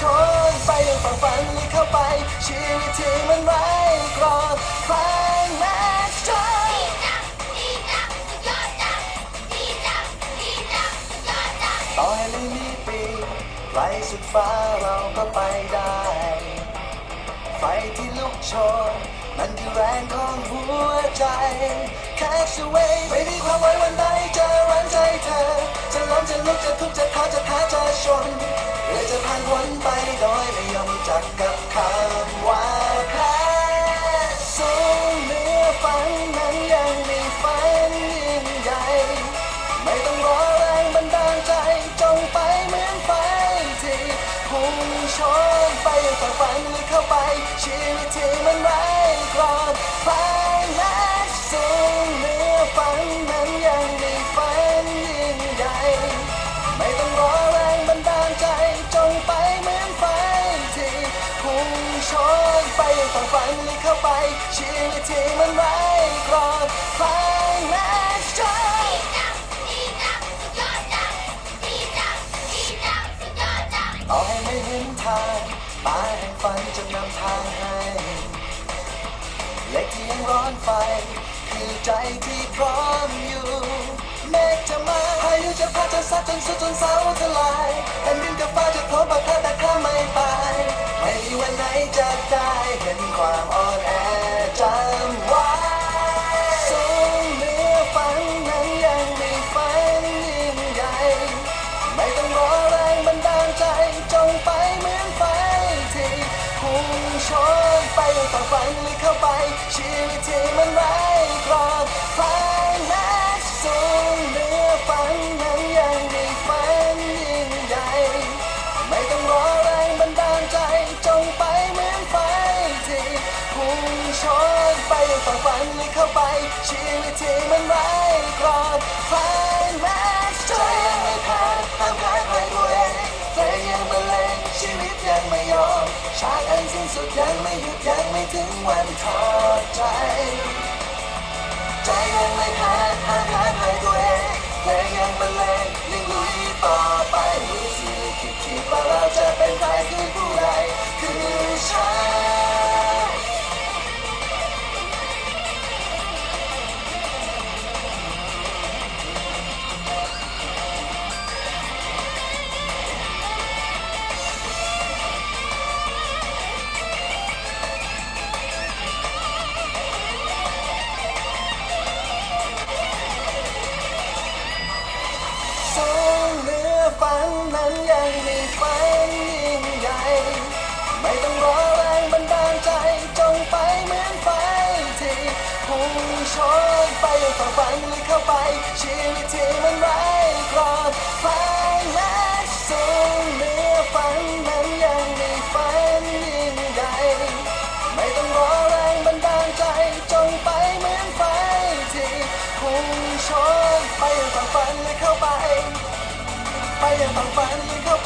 ชนไปยังฝั่งฝันลึกเข้าไป ชีวิตที่มันไร้กรอบคลายแม็กซ์จอยต่อให้ไม่มีปีกไกลสุดฟ้าเราก็ไปได้ ไฟที่ลุกโชนมันคือแรงของหัวใจ Catch the wave ไม่มีความหวังวันใดจะรั้งใจเธอ จะล้มจะลุกจะทุกข์จะท้อจะแพ้จะชนหรือจะผ่านพ้น พุ่งชนไปยังฝั่งฝันลึกเข้าไป ชีวิตที่มันไร้กรอบไฟแม็กซ์สูงเหนือฝันนั้นยังมีฝันยิ่งใหญ่ ไม่ต้องรอแรงบันดาลใจจงไปเหมือนไฟที่พุ่งชนไปยังฝั่งฝันลึกเข้าไป ชีวิตที่มันไร้กรอบ ต่อให้ไม่เห็นทางตาแห่งฝันจะนำทางให้เล็กที่ยังร้อนไฟ คือใจที่พร้อมอยู่เมฆจะมาพายุจะพัดจะซัดจนสุดจนเสาทลายแผ่นดินกับฟ้าจะโทบ ไปเหมือนไฟที่พุ่งชนไปยังฝั่งฝันลึกเข้าไป ชีวิตที่มันไร้กรอบไฟแม็กสูงเหนือฝันนั้นยังมีฝันยิ่งใหญ่ ไม่ต้องรอแรงบันดาลใจจงไปเหมือนไฟที่พุ่งชนไปยังฝั่งฝันลึกเข้าไป ชีวิตที่มันไร้กร สุดยังไม่หยุดยังไม่ถึงวันทอดใจ ใจยังไม่แพ้ห้ามแพ้ใฝันนั้นยังมีฝันยิ่งใหญ่ ไม่ต้องรอแรงบันดาลใจ จงไปเหมือนไฟที่พุ่งชนไปยังฝั่งฝันลึกเข้าไป ชีวิตที่มันไร้กรอบฟแม็กซ์สูงเหนือฝันนั้นยังมีฝันยิ่งใหญ่ ไม่ต้องรอแรงบันดาลใจ จงไปเหมือนไฟที่พุ่งชนไปยังฝั่งฝันลึกเข้าไป Em bằng.